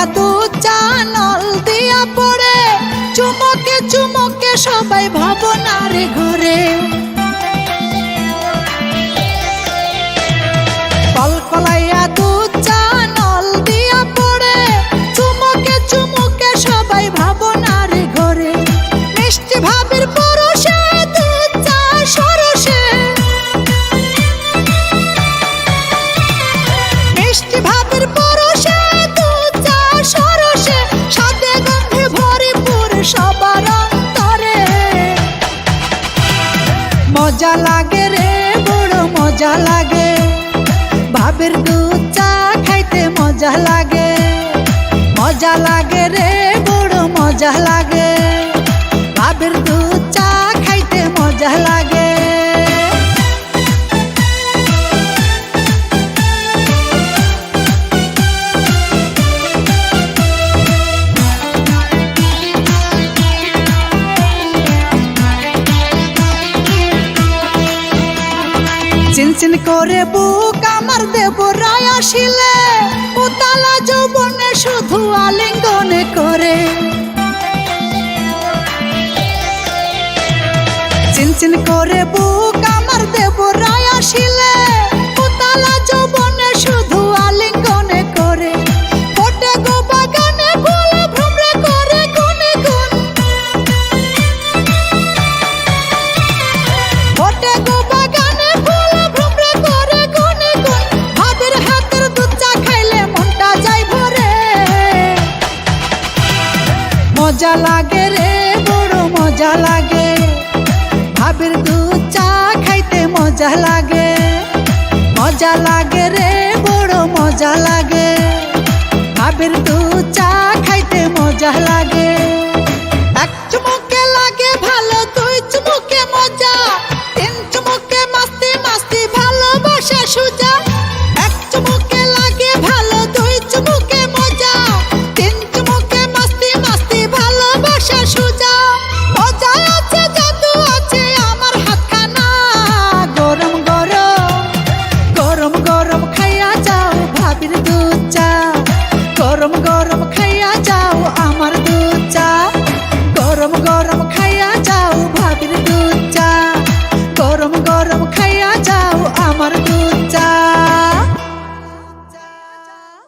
এত লাগে রে, বড় মজা লাগে। ভাবের দুধ চা খাইতে মজা লাগে। মজা লাগে রে, বড় মজা লাগে। ভাবের দুধ চিনচিন করে বুক আমার দেব রায় আসিলে। উতালা যৌবনে শুধু আলিঙ্গনে করে। চিনচিন করে বুক আমার দেব মজা লাগে রে, বড় মজা লাগে। ভাবির দুধ চা খাইতে মজা লাগে। মজা লাগে রে, বড় মজা লাগে। ভাবির দুধ চা খাইতে মজা লাগে।